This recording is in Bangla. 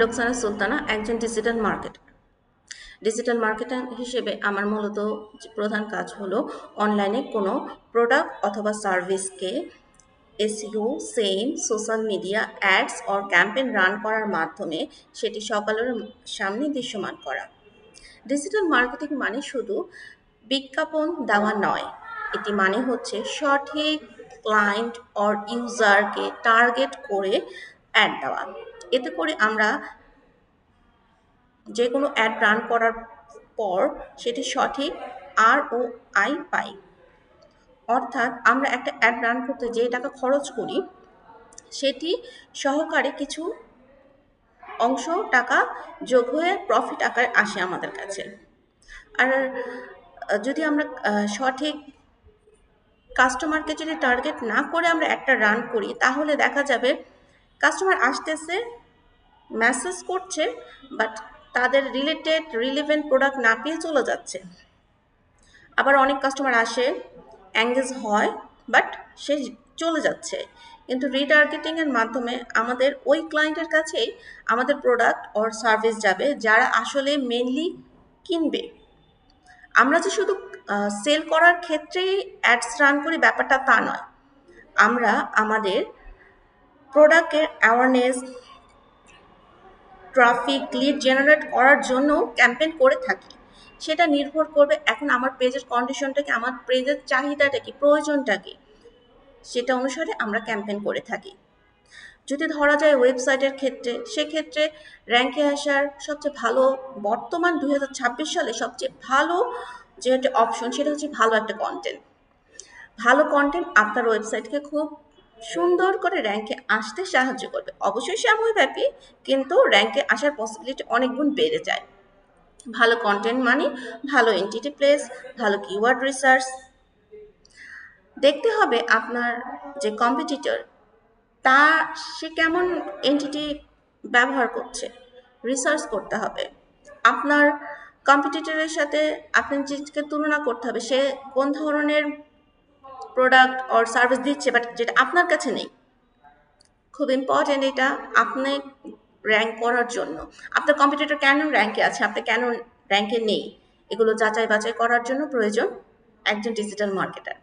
রোকসানা সুলতানা একজন ডিজিটাল মার্কেটার ডিজিটাল মার্কেটার হিসেবে আমার মূলত প্রধান কাজ হলো অনলাইনে কোনো প্রোডাক্ট অথবা সার্ভিসকে SEO SEM social media ads or campaign run করার মাধ্যমে সেটি সকলের সামনে দৃশ্যমান করা। ডিজিটাল মার্কেটিং মানে শুধু বিজ্ঞাপন দেওয়া নয়, এটি মানে হচ্ছে সঠিক ক্লায়েন্ট অর ইউজারকে টার্গেট করে অ্যাড দেওয়া। এতে করে আমরা যে কোনো অ্যাড রান করার পর সেটি সঠিক আর ও আই পাই। অর্থাৎ আমরা একটা অ্যাড রান করতে যে টাকা খরচ করি, সেটি সহকারে কিছু অংশ টাকা যোগ হয়ে প্রফিট আকারে আসে আমাদের কাছে। আর, যদি আমরা সঠিক কাস্টমারকে যদি টার্গেট না করে আমরা একটা রান করি, তাহলে দেখা যাবে কাস্টমার আসতেছে মেসেজ করছে বাট তাদের রিলেটেড রিলেভেন্ট প্রোডাক্ট না পেয়ে চলে যাচ্ছে। আবার অনেক কাস্টমার আসে অ্যাঙ্গেজ হয় বাট সে চলে যাচ্ছে। কিন্তু রিটার্গেটিংয়ের মাধ্যমে আমাদের ওই ক্লায়েন্টের কাছেই আমাদের প্রোডাক্ট অর সার্ভিস যাবে, যারা আসলে মেনলি কিনবে। আমরা যে শুধু সেল করার ক্ষেত্রেই অ্যাডস রান করি ব্যাপারটা তা নয়। আমরা আমাদের প্রোডাক্টের অ্যাওয়ারনেস ট্রাফিক লিড জেনারেট করার জন্য ক্যাম্পেইন করে থাকি। সেটা নির্ভর করবে এখন আমার পেজের কন্ডিশনটা কি, আমার পেজের চাহিদাটা কি, প্রয়োজনটা কি? সেটা অনুসারে আমরা ক্যাম্পেইন করে থাকি। যদি ধরা যায় ওয়েবসাইটের ক্ষেত্রে, সেক্ষেত্রে র্যাঙ্কে আসার সবচেয়ে ভালো, বর্তমান দু হাজার ছাব্বিশ সালে সবচেয়ে ভালো যে একটা অপশন সেটা হচ্ছে ভালো একটা কন্টেন্ট ভালো কন্টেন্ট আপনার ওয়েবসাইটকে খুব সুন্দর করে র্যাঙ্কে আসতে সাহায্য করবে। অবশ্যই সময়ব্যাপী কিন্তু র্যাঙ্কে আসার পসিবিলিটি অনেক গুণ বেড়ে যায়। ভালো কন্টেন্ট মানে ভালো এন্টিটি প্লেস ভালো কিওয়ার্ড রিসার্চ দেখতে হবে আপনার যে কম্পিটিটর তা সে কেমন এন্টিটি ব্যবহার করছে। রিসার্চ করতে হবে। আপনার কম্পিটিটরের সাথে আপনার জিনিসকে তুলনা করতে হবে, সে কোন ধরনের প্রোডাক্ট অর সার্ভিস দিচ্ছে বাট যেটা আপনার কাছে নেই। খুব ইম্পর্টেন্ট এটা আপনি র্যাঙ্ক করার জন্য। আপনার কম্পিটিটর কেন র্যাঙ্কে আছে? আপনি কেন র্যাঙ্কে নেই? এগুলো যাচাই বাছাই করার জন্য প্রয়োজন একজন ডিজিটাল মার্কেটার